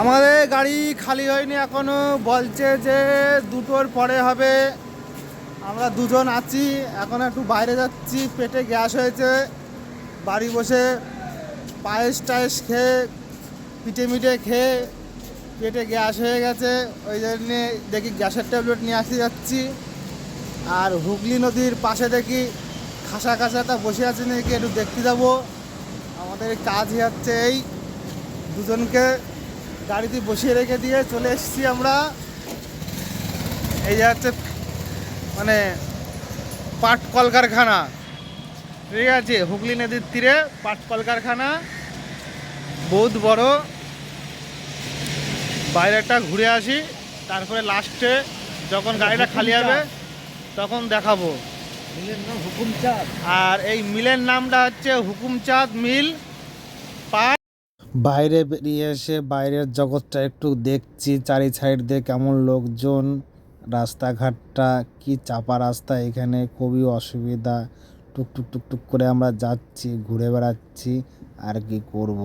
আমাদের গাড়ি খালি হয়নি এখনও। বলছে যে দুটোর পরে হবে। আমরা দুজন আছি, এখন একটু বাইরে যাচ্ছি। পেটে গ্যাস হয়েছে। বাড়ি বসে পায়েস টায়েস খেয়ে, পিঠে মিঠে খেয়ে পেটে গ্যাস হয়ে গেছে। ওই জন্যে দেখি গ্যাসের ট্যাবলেট নিয়ে আসতে যাচ্ছি। আর হুগলি নদীর পাশে দেখি খাসা খাসাটা বসে আছে নাকি একটু দেখতে যাব। আমাদের কাজ হচ্ছে এই দুজনকে গাড়িতে বসিয়ে রেখে দিয়ে চলে এসেছি আমরা। এই যে হচ্ছে মানে পাট কলকারখানা। ঠিক আছে হুগলি নদীর তীরে পাট কলকারখানা। বহুত বড়। বাইরেটা ঘুরে আসি তারপরে লাস্টে যখন গাড়িটা খালি হবে তখন দেখাবো। মিলের নাম হুকুম আর এই মিলের নামটা হচ্ছে হুকুমচাঁদ মিল। পাট বাইরে বেরিয়ে এসে বাইরের জগৎটা একটু দেখছি চারি সাইড দিয়ে কেমন লোকজন, রাস্তাঘাটটা কি চাপা রাস্তা এখানে, খুবই অসুবিধা। টুকটুক টুকটুক করে আমরা যাচ্ছি, ঘুরে বেড়াচ্ছি, আর কি করব?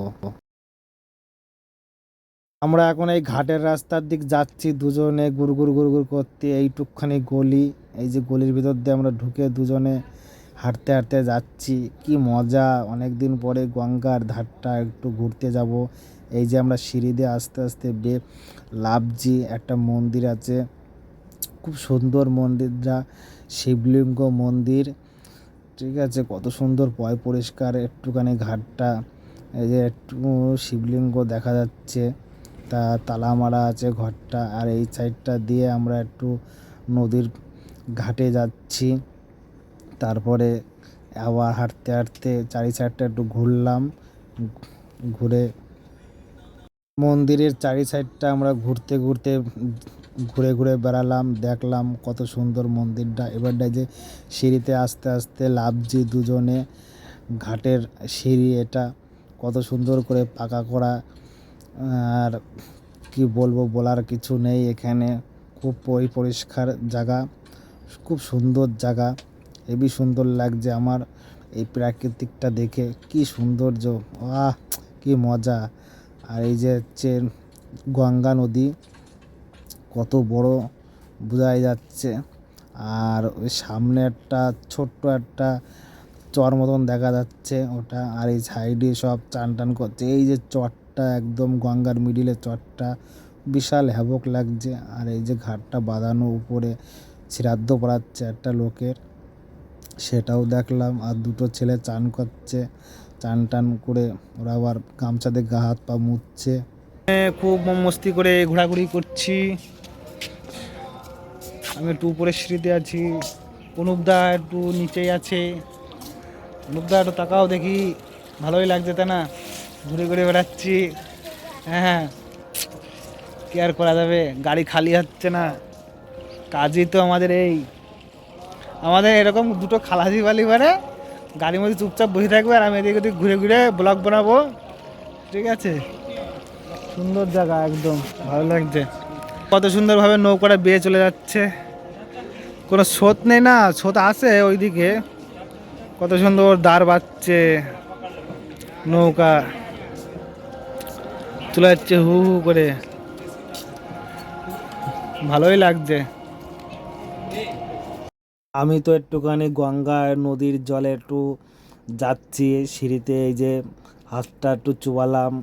আমরা এখন এই ঘাটের রাস্তার দিক যাচ্ছি, দুজনে গুড় গুড় গুড় করতে, এইটুকখানি গলি। এই যে গলির ভিতর দিয়ে আমরা ঢুকে দুজনে হাঁটতে হাঁটতে যাচ্ছি। কি মজা। অনেক দিন পরে গঙ্গার ধারটা একটু ঘুরতে যাব। এই যে আমরা সিঁড়ি দিয়ে আস্তে আস্তে বে লাভজি একটা মন্দির আছে। খুব সুন্দর মন্দিরটা শিবলিঙ্গ মন্দির। ঠিক আছে, কত সুন্দর পয় পরিষ্কার। একটুখানি ঘাটটা। এই যে একটু শিবলিঙ্গ দেখা যাচ্ছে। তা তালা মারা আছে ঘরটা। আর এই সাইডটা দিয়ে আমরা একটু নদীর ঘাটে যাচ্ছি। তারপরে আবার হাঁটতে হাঁটতে চারি সাইডটা একটু ঘুরলাম, ঘুরে মন্দিরের চারি সাইডটা আমরা ঘুরতে ঘুরতে ঘুরে ঘুরে বেড়ালাম, দেখলাম কত সুন্দর মন্দিরটা। এবারটা যে সিঁড়িতে আস্তে আস্তে লাভজি দুজনে, ঘাটের সিঁড়ি এটা কত সুন্দর করে পাকা করা, আর কি বলব বলার কিছু নেই এখানে। খুব পরি পরিষ্কার জায়গা, খুব সুন্দর জায়গা। হেবি সুন্দর লাগছে আমার এই প্রাকৃতিকটা দেখে। কি সৌন্দর্য আহ কি মজা। আর এই যে হচ্ছে গঙ্গা নদী, কত বড় বোঝাই যাচ্ছে। আর ওই সামনে একটা ছোট্ট একটা চর মতন দেখা যাচ্ছে ওটা। আর এই সাইডে সব চান টান করছে। এই যে চরটা, একদম গঙ্গার মিডিলে চরটা, বিশাল হ্যাবক লাগছে। আর এই যে ঘাটটা বাঁধানো উপরে, শ্রাদ্ধ পড়াচ্ছে একটা লোকের। সেটাও দেখলাম আর দুটো ছেলে চান করছে, চান টান করে ওরা আবার গামছা দিয়ে গা হাত পা মুছছে। খুব মস্তি করে ঘোরাঘুরি করছি। আমি একটু উপরে সিঁড়িতে আছি। অনুপদা একটু নিচেই আছে। অনুপদা একটু তাকাও দেখি। ভালোই লাগছে তাই না? ঘুরে ঘুরে বেড়াচ্ছি। হ্যাঁ। কি আর করা যাবে? গাড়ি খালি হচ্ছে না। কাজই তো আমাদের এই। আমাদের এরকম দুটো খালাসি বালি মানে গাড়ির মধ্যে চুপচাপ বসে থাকবে আর আমি এদিক ওদিক ঘুরে ঘুরে ব্লগ বানাবো। ঠিক আছে? সুন্দর জায়গা একদম, ভালো লাগছে। কত সুন্দরভাবে নৌকাটা বেয়ে চলে যাচ্ছে। কোনো স্রোত নেই না, স্রোত আছে ওইদিকে। কত সুন্দর দাঁড় বাজছে নৌকা। চলে যাচ্ছে হু হু করে। ভালোই লাগছে। আমি তো একটুখানি গঙ্গা নদীর জলে একটু যাচ্ছি, সিঁড়িতে এই যে হাতটা একটু চুবালাম,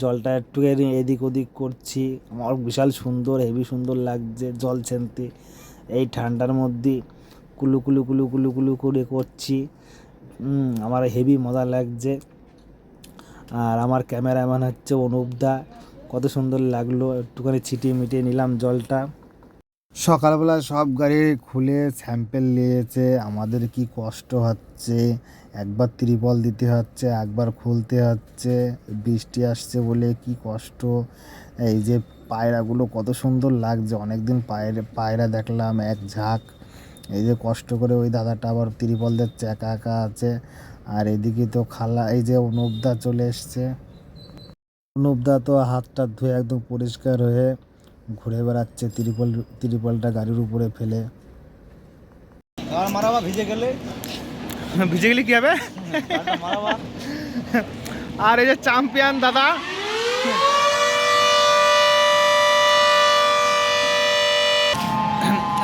জলটা একটুখানি এদিক ওদিক করছি। আমার বিশাল সুন্দর, হেভি সুন্দর লাগছে জল ছেনতে। এই ঠান্ডার মধ্যে কুলু কুলু কুলু কুলু কুলু করে করছি। আমার হেভি মজা লাগছে। আর আমার ক্যামেরাম্যান হচ্ছে অনুপদা কত সুন্দর লাগল, একটুখানি ছিটিয়ে মিটিয়ে নিলাম জলটা। সকালবেলা সব গাড়ি খুলে স্যাম্পেল নিয়েছে, আমাদের কি কষ্ট হচ্ছে, একবার ত্রিপল দিতে হচ্ছে, একবার খুলতে হচ্ছে, বৃষ্টি আসছে বলে কি কষ্ট, এই যে পায়রাগুলো কত সুন্দর লাগছে, অনেকদিন পায়রা পায়রা দেখলাম, এক ঝাঁক, এই যে কষ্ট করে ওই দাদাটা আবার ত্রিপল দিচ্ছে, একা একা আছে, আর এদিকে তো খালা, এই যে অনুপদা চলে এসছে, অনুপদা তো হাতটা ধুয়ে একদম পরিষ্কার হয়ে ঘুরে বেড়াচ্ছে ত্রিপল ত্রিপলটা গাড়ির উপরে ফেলে। হ্যাঁ, ভিজে গেলে? কি কী হবে? আর এই যে চাম্পিয়ান দাদা।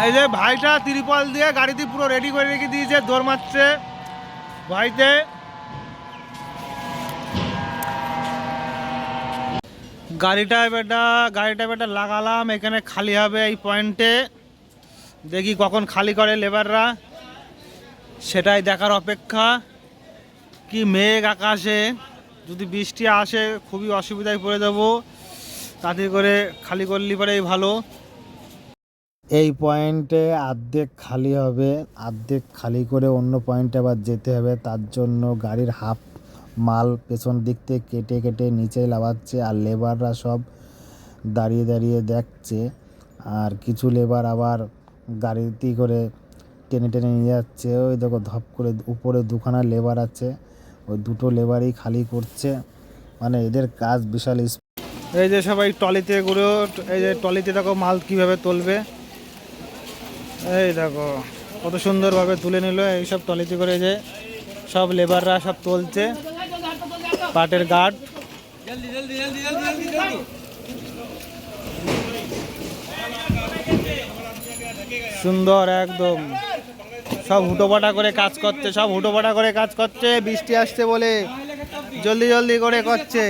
এই যে ভাইটা ত্রিপল দিয়ে গাড়িটি পুরো রেডি করে রেখে দিয়েছে দৌড় মারছে। ভাইতে গাড়িটা এবারটা গাড়িটা এবারটা লাগালাম, এখানে খালি হবে এই পয়েন্টে দেখি কখন খালি করে লেবাররা সেটাই দেখার অপেক্ষা। কি মেঘ আকাশে, যদি বৃষ্টি আসে, খুবই অসুবিধায় পড়ে দেবো তাতে করে খালি করলি পরেই ভালো। এই পয়েন্টে অর্ধেক খালি হবে অর্ধেক খালি করে অন্য পয়েন্টে আবার যেতে হবে। তার জন্য গাড়ির হাফ মাল পেছন দিক থেকে কেটে কেটে নিচে লাগাচ্ছে আর লেবাররা সব দাঁড়িয়ে দাঁড়িয়ে দেখছে। আর কিছু লেবার আবার গাড়িতে করে টেনে টেনে নিয়ে যাচ্ছে। ওই দেখো ধপ করে উপরে দুখানা লেবার আছে। ওই দুটো লেবারই খালি করছে। মানে এদের কাজ বিশাল এই যে সবাই টলিতে ঘুরে এই যে টলিতে দেখো মাল কীভাবে তুলবে। এই দেখো কত সুন্দরভাবে তুলে নিল। এইসব টলিতে করে যে সব লেবাররা সব তুলছে। পাটের গার্ড সুন্দর একদম। সব হুটোপাটা করে কাজ করছে, সব হুটোপাটা করে কাজ করছে, বৃষ্টি আসছে বলে জলদি জলদি করে করছে।